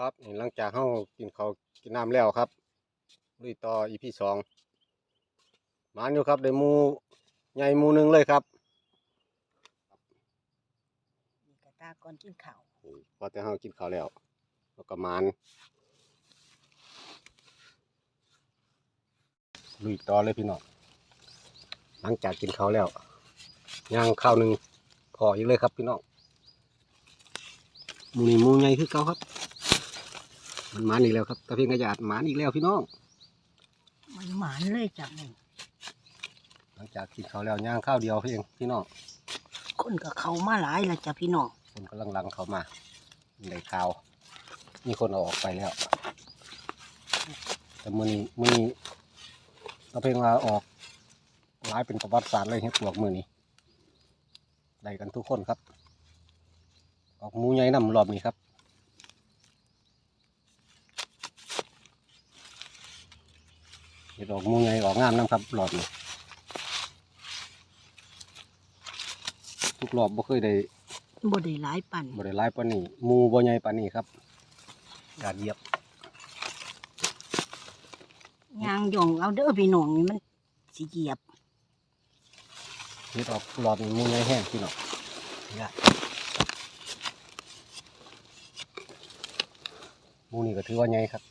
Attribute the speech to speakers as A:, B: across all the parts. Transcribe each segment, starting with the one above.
A: ครับนี่หลังจากเฮากินข้าวกินน้ำแล้วครับลุยต่ออีพีสองหมานอยู่ครับได้หมูใหญ่หมูหนึงเลยครับ
B: นี่กระตาก่อนกินข้าว
A: นี่พอแต่เฮากินข้าวแล้วแล้วก็หมานลุยต่อเลยพี่น้องหลังจากกินข้าวแล้วย่างข้าวหนึ่งพออีกเลยครับพี่น้องหมูนี่หมูใหญ่คือเก่าครับ มันหมานอีกแล้วครับตะเพียงกระยาดหมานอีกแล้วพี่น้อง
B: มันหมานเลยจ้ะนี่
A: หลังจากกินข้าวแล้วย่างข้าวเดียวเพียงพี่น้อง
B: คนก็เข้ามาหลายแล้วจ้ะพี่น้อง
A: คนกำลังลังเขามาในข่าวมีคนเอาออกไปแล้ว แต่มือนี้มือนี้เราเพิ่งมาออกร้ายเป็นประวัติศาสตร์เลยเฮ็ดปลวกมือนี้ได้กันทุกคนครับ ออกหมูใหญ่นำรอบนี้ครับ เห็ ดออกหมูใหญ่ออกงามน้ำครับรอบนี้ทุกรอบบ่เคยได้
B: บ่ได้หลายปัน
A: บริไลายปานนี้หมูบ่ใหญ่ปานนี้ครับกาดเหยียบ
B: ยางย่องเอาเด้อพี่น้องนี่มันสิเหยียบ
A: เฮ็ดออกรอบนี้หมูใหญ่แห้งพี่น้องยากหมูนี่ก็ถือว่าใหญ่ครับ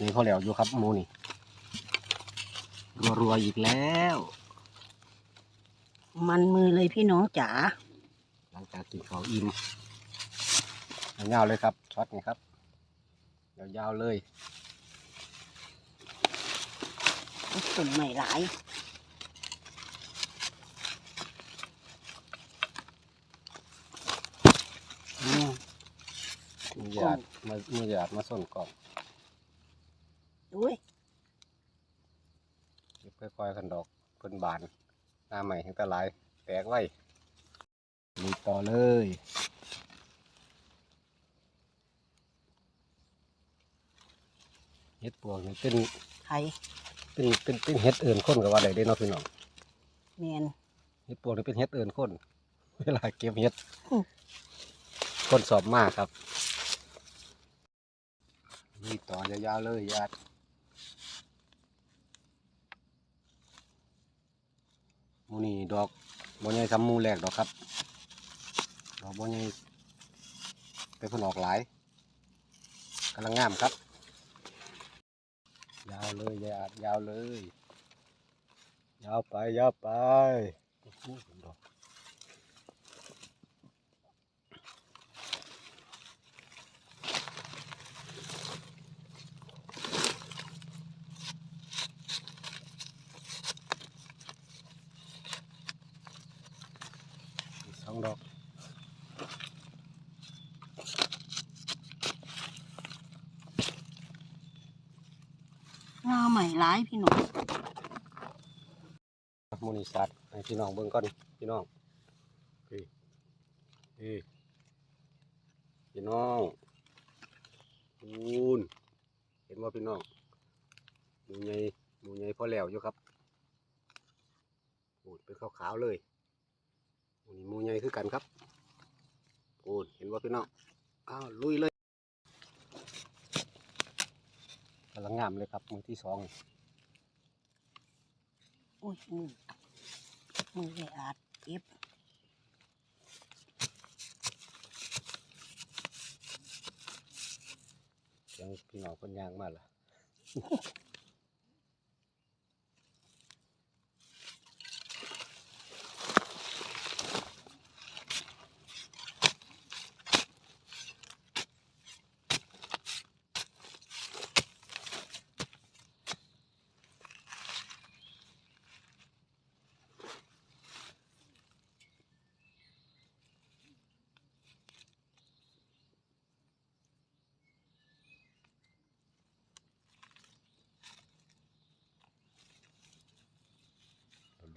A: นี่เขาแล้วอยู่ครับหมูนี่ รัวๆอีกแล้ว
B: มันมือเลยพี่น้องจ๋า
A: หลังจากกินข้าวอิ่มยาวๆเลยครับช็อตนี่ครับยาวๆเลย
B: ต้นไม่หลาย
A: อืมมือหยาดมามือหยาดมาส้นกล่อง
B: อุ้ย
A: เก็บค่ อยๆกันดอกเพิ่นบาน หน้าใหม่แห่งตะลาย แตกไว้ลุยต่อเลยเฮ็ดปวกนี่เป็น
B: ไข่
A: เป็นเป็นเป็นเฮ็ดเอื่นคนกับว่าใดได้เนาะพี่น้อง
B: แมน
A: เฮ็ดปวกนี่เป็นเฮ็ดเอื่นคนเวลาเก็บเฮ็ด
B: อืม
A: คนสอบมากครับลุยต่อยาวๆเลยญาติ มูนี่ดอกบอใหญ่ซ้ำมูแรกดอกครับ ดอกบอใหญ่ไปผลออกหลายกำลังงามครับ ยาวเลยยาวยาวเลย ยาวไปยาวไปดอกอีกสองดอก
B: งาใหม่หลายพี่น้อง
A: มูนิสัตว์ให้พี่น้องเบิ่งก่อนพี่น้องพี่พี่พี่น้องคูนเห็นว่าพี่น้องมูใหญ่มูใหญ่พอแล้วอยู่ครับปูดเป็นขาวๆเลยมูนี่มูใหญ่คือกันครับปูดเห็นว่าพี่น้องอ้าวลุยเลย กำลังงามเลยครับ มือที่สอง
B: อุ้ยมือมือเลยอาดเก็บ
A: ยังพี่น้องคนยางมาล่ะ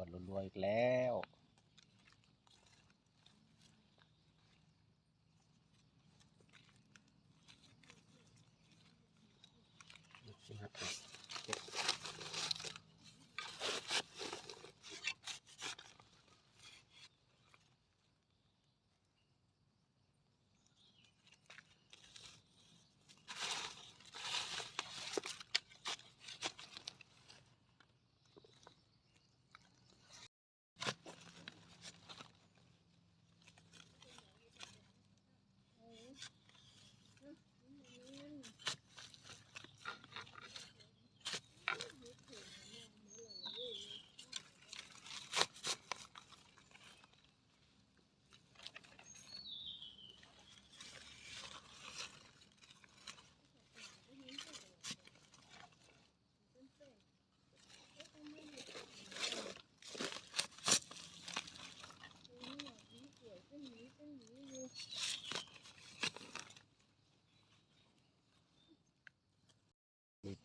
A: วนรวยๆอีกแล้ว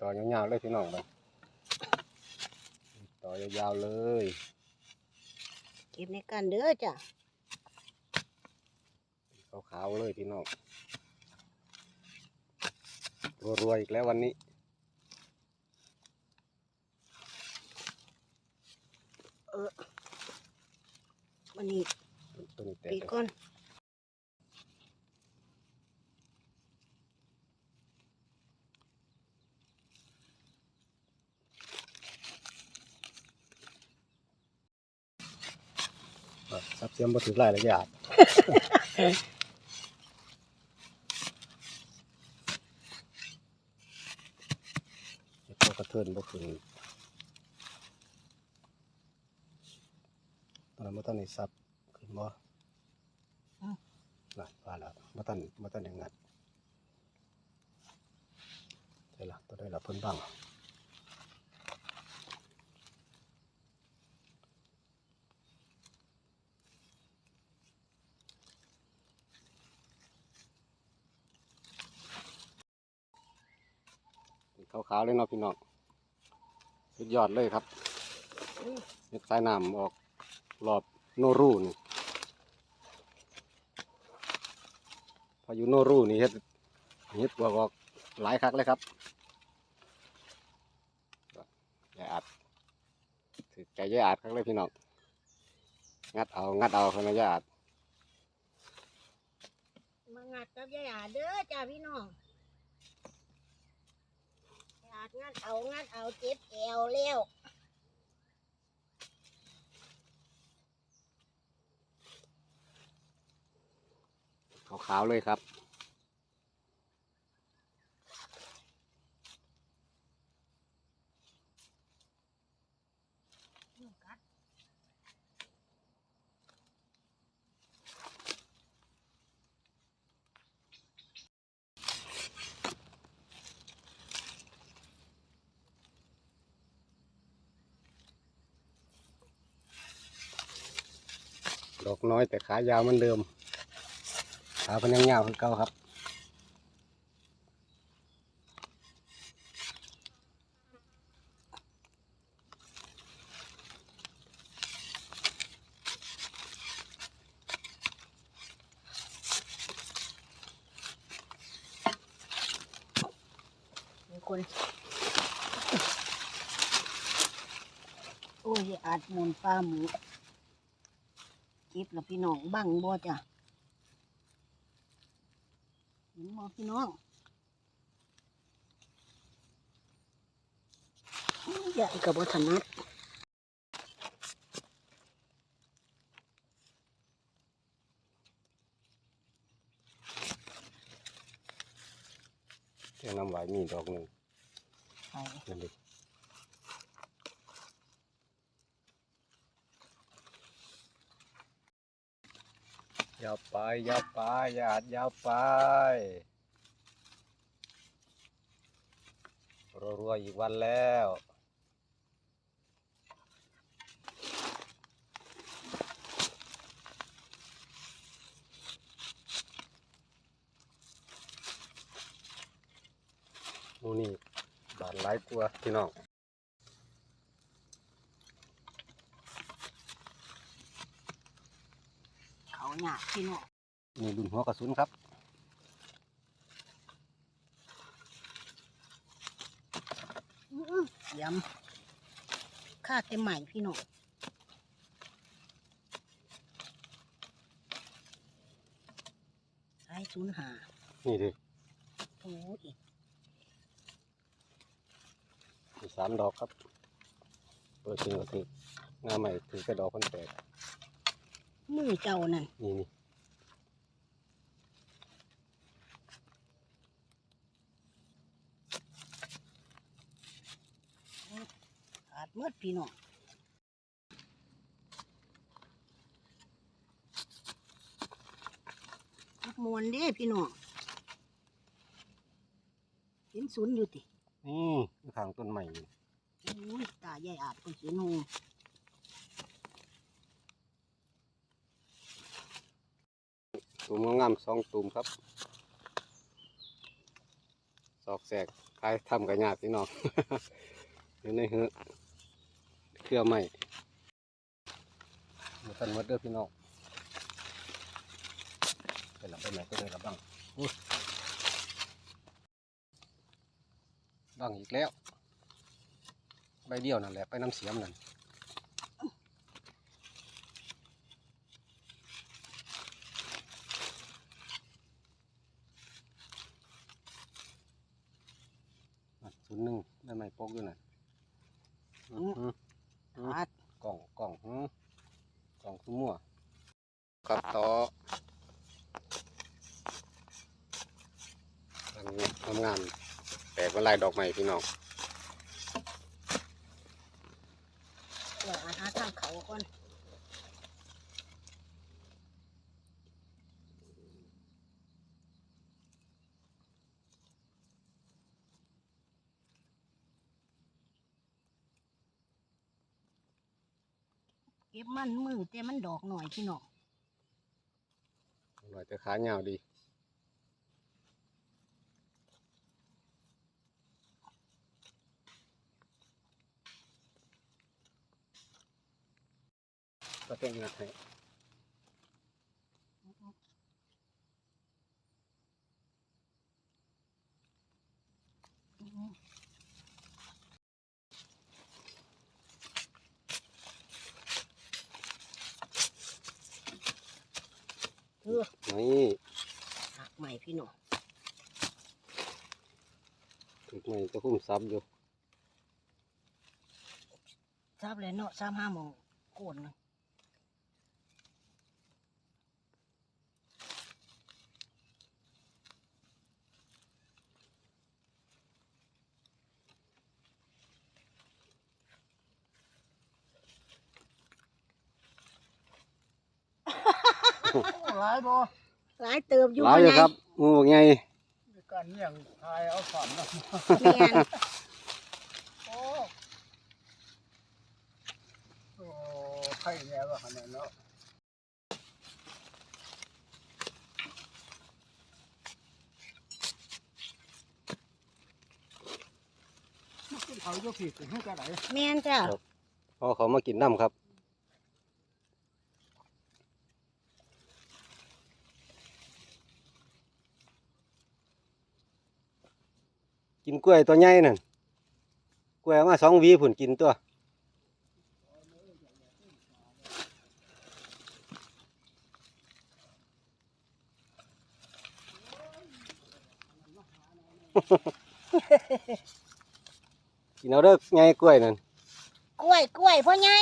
A: ต่อยาวๆเลยพี่น้องไปต่อยาวๆเลย
B: เก็บในกันเด้อจ้ะ
A: ขาวๆเลยพี่น้องรัวๆอีกแล้ววันนี้
B: วันนี้
A: ตัวนี้แตก
B: ปีก่อน
A: อะซับเสียมบ่ถือหลายระยะเจ็บตัวกระเทินบ่ขึ้นตอนนั้นบ่ทันได้ซับขึ้นบ่น่ะว่าแล้วบ่ทันบ่ทันได้งัดได้ละตัวได้ละเพิ่นบ้าง ขาวๆเลยเนาะพี่น้องสุดยอดเลยครับเฮ็ดสายน้ำออกรอบโนรูนี่พายุโนรูนี่เฮ็ดเฮ็ดบวกออกหลายคักเลยครับยายอาดถือใจยายอาดคักเลยพี่น้องงัดเอางัดเอาคนละยายอาด
B: มางัดกับยายอาเด้อจ้าพี่น้อง ยายอางัดเอางัดเอาเจ็บแอวแล้ว
A: ขาวๆเลยครับ ดอกน้อยแต่ขายาวเหมือนเดิม ขาเพันยังยาวคือเก่าครับ
B: มีคนโอ้ยอาจมุนปลาหมู แล้วพี่น้องบังบ่จ้ะเห็นบ่พี่น้องใหญ่กับวัฒนัด
A: เที่ยงน้ำไหวมีดอกหนึ่ง
B: ไป
A: นั่นดิ ยาวไปยาวไปยาดยาวไปรัวๆอีกวันแล้วนี่บาดหลายกลัวพี่น้อง
B: เขา หยาพี่น้อง
A: นี่ดุนหัวกระสุนครับ
B: อื้อเสียมค่าเต็มใหม่พี่น้องใช้ศูนย์หา
A: นี่ดิ
B: โอ้ย
A: มีสามดอกครับเปิดจริงก็ถือหน้าใหม่ถือกระดอกคนแตก
B: มือเจ้านั่น
A: นี่นี่
B: ขาดเมื่อพี่น้องจักมวนเด้พี่น้องเห็นศูนย์อยู่ติ
A: นี่อยู่ข้างต้นใหม่นี่
B: โอ้ยตาใหญ่อาจเป็นเห็นหู
A: ตูมงามสองตูมครับสอกแสกขายทำกับยากพี่น้องอยู่ในหือเครือใหม่มาตันหมดเด้อพี่น้องไปหลับไปไหนก็ได้ละบ้างบ้างอีกแล้วใบเดียวนั่นแหละไปน้ำเสียมนั่น นย์หนึ่งได้ไหมปกอยู่น่ะอื้อหือ
B: ขาด
A: กล่องกล่องหือกล่องคือมั่วครับต่อทำงานแปลกว่าลายดอกไม้พี่น้อง
B: เดี๋ยวหาทางเขาก่อน เก็บมันมือแต่มันดอกหน่อยพี่น้อง
A: หน่อยแต่ขาเหงาวดีก็เป็นงัดให้
B: เออ
A: นี่
B: หักใหม่พี่น้อง
A: ถึกไม่จะคุ้มซับอยู่
B: ทราบเลยเนาะสามห้าโมงโกนเลย
C: หลายบ่
B: หลายเติบอยู่
A: หลายอยู่ครับงูไง
C: มีการเลี้ยงทายเอาฝันนะ
B: แม่น
C: โอ้โอ้ไข่แย่ว่าขนาดเนาะเขาจะผิดถึงกระไร
B: แม่นจ้ะ
A: พอเขามากินน้ำครับ กินกล้วยตัวใหญ่นั่นกล้วยเอามาสองหวีผุนกินตัวกินเอาเด้อไงกล้วยนั่น
B: กล้วยกล้วยพ่อใหญ่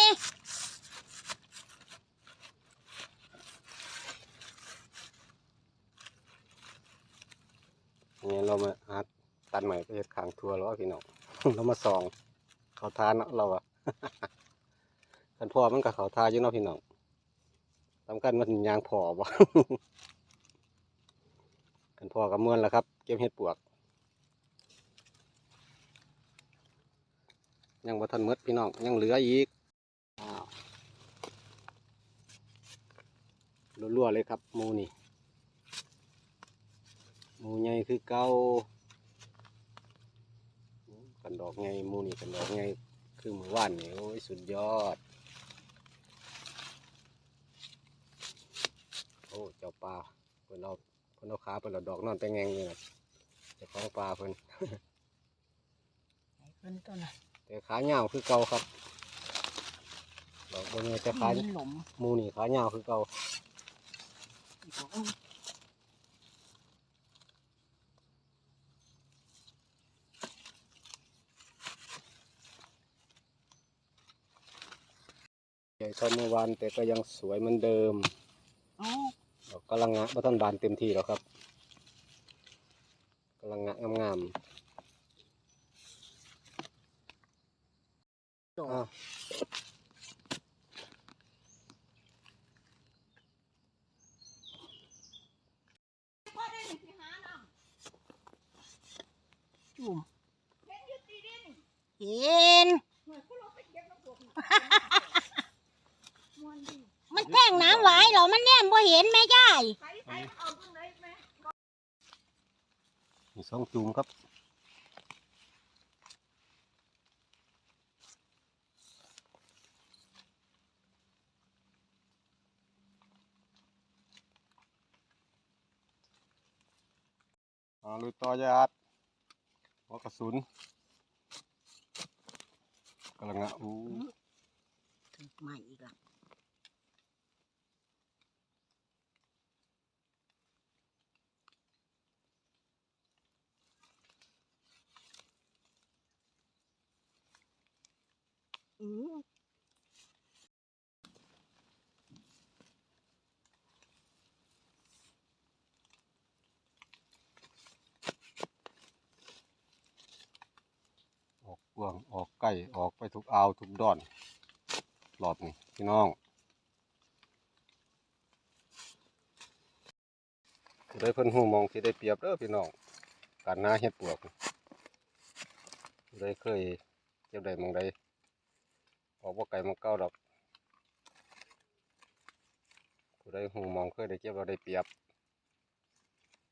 A: เนี่ยเรามาหาตัน ใหม่ไปเฮ็ดขางทัวแล้วพี่น้องเรามาส่อง เขาทานเนาะเราอะกันพ่อมันกับเขาทาอยู่เนาะพี่น้องสำคัญมันยางพอบ่กันพ่อกับเมื่อนแล้วครับ เก็บเห็ดปวก ยังบ่ทันหมดพี่น้องยังเหลืออีกอ้าวรัวๆเลยครับมูนี่มูใหญ่คือเก่า กันดอกไงหมูนี่กันดอกไงคือมือว่านนี่โอ้ยสุดยอด โอ้เจ้าปลาเพิ่นเอาเพิ่นเอาขาเพิ่นเอาดอกนอนแต่แงงนี่นะเจ้าของปลาเพิ่น
B: ไอ้เพิ่นตัวน่ะ
A: แต่ขาเหี่ยวคือเก่าครับดอกบนนี้แต่ขา
B: มันหลม
A: หมูนี่ขาเหี่ยวคือเก่า
B: อีกแล้ว
A: ใหญ่ เท่าเมื่อวานแต่ก็ยังสวยเหมือนเดิม
B: เอ๋อ
A: ดอกกำลังงะบ่ทันบานเต็มที่แล้วครับกำลังงะงาม
B: ดอ
A: ๆอ้ากว
B: จุ่มเห็น มันแท่งน้ำหลาเหรอมันแน่มบ่เห็นแม่ย่าย
A: มีสองจูมครับลุยต่อยาดหัวกระสุนกำลังอะอู้
B: ถึงใหม่อีกแล้ว อ
A: อกกวางออกใกล้ออกไปทุกอาวทุกดอนหลอดนี่พี่น้องได้เพิ่นหูมองที่ได้เปรียบเด้อพี่น้องการหน้าเฮ็ดปวกได้เคยเก็บได้มองใด ออกบ่ไกลหมองเก่าดอกผู้ได้หูมองเคยได้เก็บเราได้เปรียบ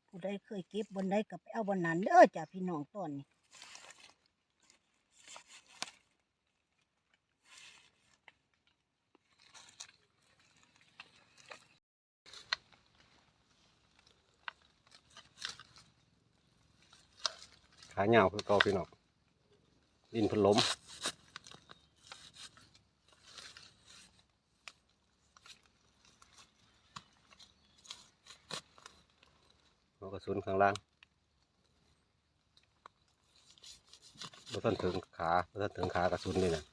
B: ผู้ใดเคยเก็บบนใดก็ไปเอาบนนั้นเด้อจ้ะพี่น้องต้นนี่
A: ขาเหยาวคือเก่าพี่น้องดินเพันล้ม กระสุนข้างล่างบ่ทันถึงขาบ่ทันถึงขากระสุนนี่นะ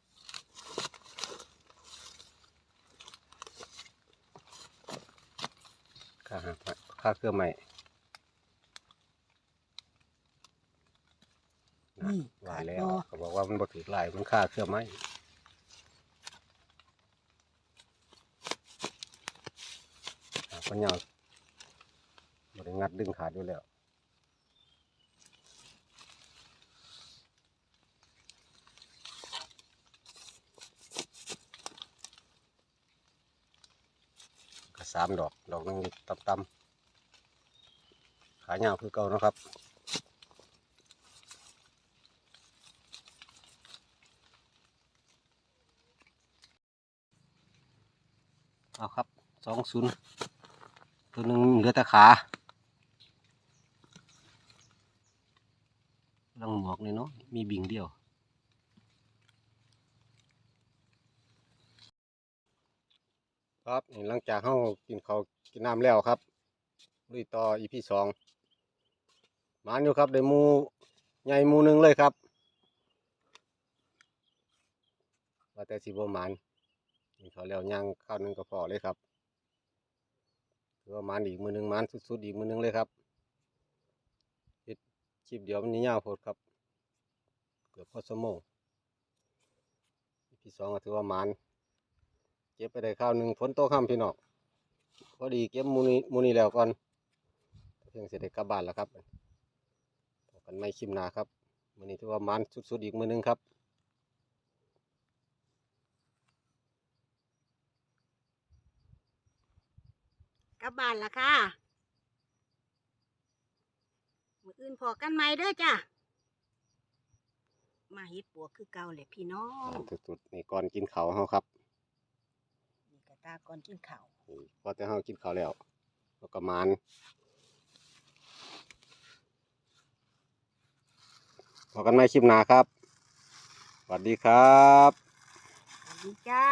A: ขาหักไว้ขาเครื่องใหม่
B: นี่
A: ว่า
B: ขาด
A: แล้ว
B: บ่
A: เขาบอกว่ามันบ่ถือลายมันค่าเครื่องไม้อ่าปัญญาบ่ได้ งัดดึงขาดอยู่แล้วก็สามดอก ดอกนึงต่ำๆขาเงาวคือเก่านะครับเอาครับสองศูนย์ตัวหนึ่งเหลือแต่ขาลังหมวกนี่ เนาะมีบิ่งเดียว ครับหลังจากเขากินเขาวกินน้ำแล้วครับลุยต่ออีพีสองมานอยู่ครับได้มูใหญ่มูหนึ่งเลยครับว่าแต่สิบมานกินเขาแล้วย่างข้าวหนึงก็พอเลยครับถือว่ามันอีกมือหนึ่งมันสุดๆอีกมือหนึ่งเลยครับคลิปเดียวมันนี่ยาวโพดครับ กือบพอสมองพี่สองก็ถือว่ามันเก็บไปได้ข้าวหนึ่งฝนตกค่ำพี่น้องพอดีเก็บมูนีมูนีแล้วก่อนเพียงเสร็จได้กลับบ้านแล้วครับพบกันไม่คลิปหน้าครับมือนี้ถือว่ามันสุดๆอีกมือนึงครับ
B: กลับบ้านละค่ะ มืออื่นพอกันใหม่เด้อจ้ะ มาเฮ็ดปัวกคือเก่าเลยพี่น้อง
A: สุดๆนี่ก่อนกินข้าวเฮาครับ
B: นี่กระตาก่อนกินข้าว
A: นี่พอแต่เฮากินข้าวแล้วแล้วก็มานพอกันใหม่คลิปหน้าครับสวัสดีครับ
B: สวัสดีจ้า